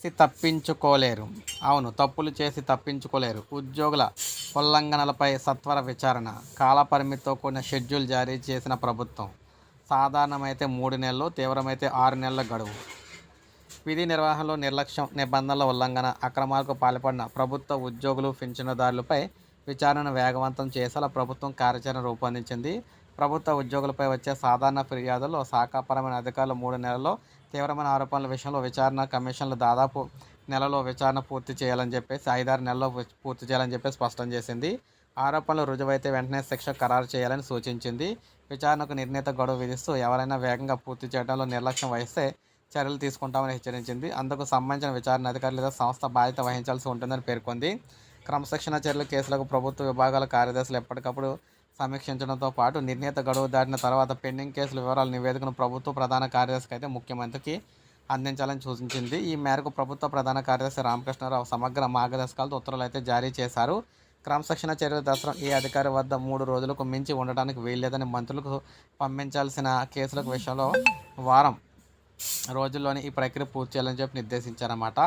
చేసి తప్పించుకోలేరు. అవును తప్పులు చేసి తప్పించుకోలేరు. ఉద్యోగుల ఉల్లంఘనలపై సత్వర విచారణ కాలపరిమితితో కూడిన షెడ్యూల్ జారీ చేసిన ప్రభుత్వం. సాధారణమైతే మూడు నెలలు తీవ్రమైతే ఆరు నెలల గడువు. విధి నిర్వహణలో నిర్లక్ష్యం నిబంధనల ఉల్లంఘన అక్రమాలకు పాల్పడిన ప్రభుత్వ ఉద్యోగులు పింఛనుదారులపై విచారణను వేగవంతం చేసేలా ప్రభుత్వం కార్యాచరణ రూపొందించింది. ప్రభుత్వ ఉద్యోగులపై వచ్చే సాధారణ ఫిర్యాదుల్లో శాఖాపరమైన అధికారులు మూడు నెలల్లో తీవ్రమైన ఆరోపణల విషయంలో విచారణ కమిషన్లు దాదాపు నెలలో విచారణ పూర్తి చేయాలని చెప్పేసి ఐదారు నెలల్లో పూర్తి చేయాలని చెప్పి స్పష్టం చేసింది. ఆరోపణలు రుజువైతే వెంటనే శిక్ష ఖరారు చేయాలని సూచించింది. విచారణకు నిర్ణీత గడువు విధిస్తూ ఎవరైనా వేగంగా పూర్తి చేయడంలో నిర్లక్ష్యం వహిస్తే చర్యలు తీసుకుంటామని హెచ్చరించింది. అందుకు సంబంధించిన విచారణ అధికారులు లేదా సంస్థ బాధ్యత వహించాల్సి ఉంటుందని పేర్కొంది. క్రమశిక్షణ చర్యలు కేసులకు ప్రభుత్వ విభాగాల కార్యదర్శులు ఎప్పటికప్పుడు సమీక్షించడంతో పాటు నిర్ణీత గడువు దాటిన తర్వాత పెండింగ్ కేసుల వివరాల నివేదికను ప్రభుత్వ ప్రధాన కార్యదర్శికి అయితే ముఖ్యమంత్రికి అందించాలని సూచించింది. ఈ మేరకు ప్రభుత్వ ప్రధాన కార్యదర్శి రామకృష్ణారావు సమగ్ర మార్గదర్శకాలతో ఉత్తర్వులు అయితే జారీ చేశారు. క్రమశిక్షణ చర్యల దసరా ఈ అధికారి వద్ద మూడు రోజులకు మించి ఉండడానికి వీల్లేదని మంత్రులకు పంపించాల్సిన కేసుల విషయంలో వారం రోజుల్లోనే ఈ ప్రక్రియ పూర్తి చేయాలని చెప్పి నిర్దేశించారన్నమాట.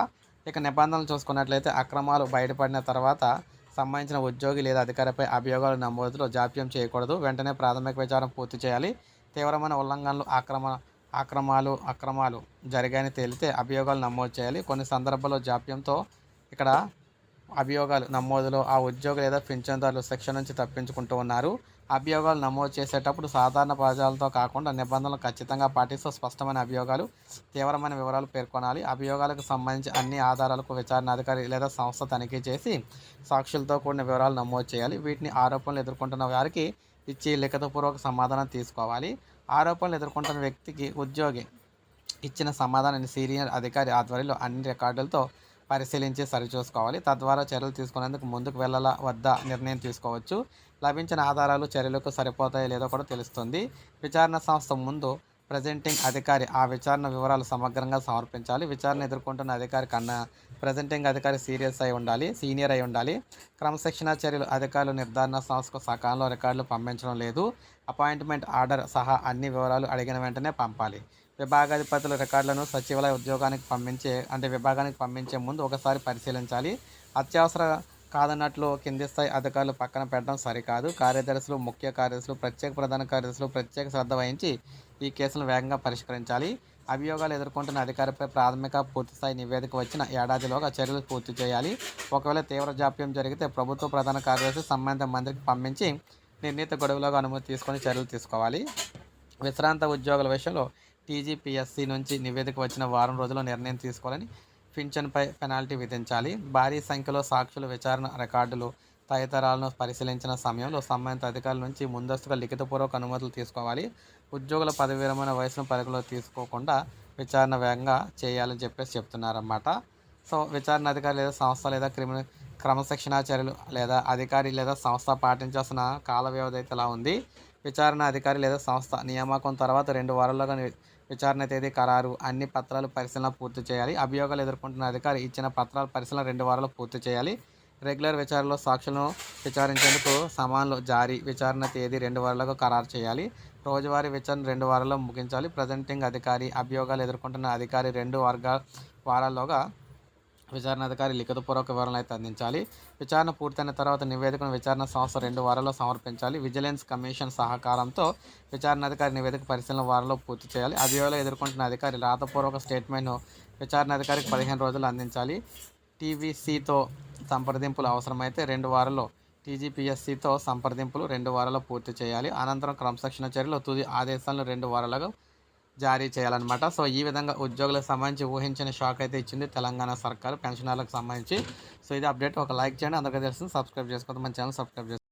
ఇక నిబంధనలు చూసుకున్నట్లయితే అక్రమాలు బయటపడిన తర్వాత సంబంధించిన ఉద్యోగి లేదా అధికారిపై అభియోగాలు నమోదులో జాప్యం చేయకూడదు. వెంటనే ప్రాథమిక విచారం పూర్తి చేయాలి. తీవ్రమైన ఉల్లంఘనలు ఆక్రమ ఆక్రమాలు అక్రమాలు జరిగాయని తేలితే అభియోగాలు నమోదు చేయాలి. కొన్ని సందర్భాల్లో జాప్యంతో ఇక్కడ అభియోగాలు నమోదులో ఆ ఉద్యోగి లేదా పింఛన్దారులు శిక్ష నుంచి తప్పించుకుంటూ ఉన్నారు. అభియోగాలు నమోదు చేసేటప్పుడు సాధారణ ప్రజలతో కాకుండా నిబంధనలు ఖచ్చితంగా పాటిస్తూ స్పష్టమైన అభియోగాలు తీవ్రమైన వివరాలు పేర్కొనాలి. అభియోగాలకు సంబంధించి అన్ని ఆధారాలకు విచారణ అధికారి లేదా సంస్థ తనిఖీ చేసి సాక్షులతో కూడిన వివరాలు నమోదు చేయాలి. వీటిని ఆరోపణలు ఎదుర్కొంటున్న వారికి ఇచ్చి లిఖితపూర్వక సమాధానం తీసుకోవాలి. ఆరోపణలు ఎదుర్కొంటున్న వ్యక్తికి ఉద్యోగి ఇచ్చిన సమాధానాన్ని సీనియర్ అధికారి ఆధ్వర్యంలో అన్ని రికార్డులతో పరిశీలించి సరిచూసుకోవాలి తద్వారా చర్యలు తీసుకునేందుకు ముందుకు వెళ్ళాల వద్దా నిర్ణయం తీసుకోవచ్చు. లభించిన ఆధారాలు చర్యలకు సరిపోతాయో లేదో కూడా తెలుస్తుంది. విచారణ సంస్థ ముందు ప్రజెంటింగ్ అధికారి ఆ విచారణ వివరాలు సమగ్రంగా సమర్పించాలి. విచారణ ఎదుర్కొంటున్న అధికారి కన్నా ప్రజెంటింగ్ అధికారి సీరియస్ అయి ఉండాలి సీనియర్ అయి ఉండాలి. క్రమశిక్షణా చర్యలు అధికారులు నిర్ధారణ సంస్థకు సకాలంలో రికార్డులు పంపించడం లేదు. అపాయింట్మెంట్ ఆర్డర్ సహా అన్ని వివరాలు అడిగిన వెంటనే పంపాలి. విభాగాధిపతుల రికార్డులను సచివాలయ ఉద్యోగానికి పంపించే అంటే విభాగానికి పంపించే ముందు ఒకసారి పరిశీలించాలి. అత్యవసర కాదన్నట్లు కింది స్థాయి అధికారులు పక్కన పెట్టడం సరికాదు. కార్యదర్శులు ముఖ్య కార్యదర్శులు ప్రత్యేక ప్రధాన కార్యదర్శులు ప్రత్యేక శ్రద్ధ వహించి ఈ కేసులను వేగంగా పరిష్కరించాలి. అభియోగాలు ఎదుర్కొంటున్న అధికారిపై ప్రాథమిక పూర్తిస్థాయి నివేదిక వచ్చిన ఏడాదిలోగా చర్యలు పూర్తి చేయాలి. ఒకవేళ తీవ్ర జాప్యం జరిగితే ప్రభుత్వ ప్రధాన కార్యదర్శి సంబంధిత మంత్రికి పంపించి నిర్ణీత గొడవలోగా అనుమతి తీసుకొని చర్యలు తీసుకోవాలి. విశ్రాంత ఉద్యోగుల విషయంలో టీజీపీఎస్సీ నుంచి నివేదిక వచ్చిన వారం రోజుల్లో నిర్ణయం తీసుకోవాలని పింఛన్పై పెనాల్టీ విధించాలి. భారీ సంఖ్యలో సాక్షుల విచారణ రికార్డులు తదితరాలను పరిశీలించిన సమయంలో సంబంధిత అధికారుల నుంచి ముందస్తుగా లిఖితపూర్వక అనుమతులు తీసుకోవాలి. ఉద్యోగుల పదవి విరమణ వయసును పరిగణలో తీసుకోకుండా విచారణ వేగంగా చేయాలని చెప్పేసి చెప్తున్నారన్నమాట. సో విచారణ అధికారి లేదా సంస్థ లేదా క్రిమినల్ క్రమశిక్షణా చర్యలు లేదా అధికారి లేదా సంస్థ పాటించాల్సిన కాల వ్యవధి అయితే ఇలా ఉంది. విచారణ అధికారి లేదా సంస్థ నియామకం తర్వాత రెండు వారాల్లోగా విచారణ తేదీ ఖరారు అన్ని పత్రాలు పరిశీలన పూర్తి చేయాలి. అభియోగాలు ఎదుర్కొంటున్న అధికారి ఇచ్చిన పత్రాల పరిశీలన రెండు వారాలు పూర్తి చేయాలి. రెగ్యులర్ విచారణలో సాక్షులను విచారించేందుకు సమాన్లు జారీ. విచారణ తేదీ రెండు వారాలకు ఖరారు చేయాలి. రోజువారీ విచారణ రెండు వారాల్లో ముగించాలి. ప్రజెంటింగ్ అధికారి అభియోగాలు ఎదుర్కొంటున్న అధికారి రెండు వర్గ వారాల్లోగా విచారణ అధికారి లిఖితపూర్వక వివరణ అయితే అందించాలి. విచారణ పూర్తయిన తర్వాత నివేదికను విచారణ సంస్థ రెండు వారాల్లో సమర్పించాలి. విజిలెన్స్ కమిషన్ సహకారంతో విచారణ అధికారి నివేదిక పరిశీలన వారంలో పూర్తి చేయాలి. అభియోగాలు ఎదుర్కొంటున్న అధికారి రాతపూర్వక స్టేట్మెంట్ను విచారణ అధికారికి పదిహేను రోజులు అందించాలి. టీవీసీతో సంప్రదింపులు అవసరమైతే రెండు వారాల్లో టీజీపీఎస్సీతో సంప్రదింపులు రెండు వారాల్లో పూర్తి చేయాలి. అనంతరం క్రమశిక్షణ చర్యలు తుది ఆదేశాలను రెండు వారాలుగా జారీ చేయాలన్నమాట. సో ఈ విధంగా ఉద్యోగులకు సంబంధించి ఊహించిన షాక్ అయితే ఇచ్చింది తెలంగాణ సర్కారు. పెన్షనర్లకు సంబంధించి. సో ఇది అప్డేట్. ఒక లైక్ చేయండి. అందరికీ తెలుస్తుంది సబ్స్క్రైబ్ చేసుకోవద్దు. మన ఛానల్ సబ్స్క్రైబ్ చేసుకోండి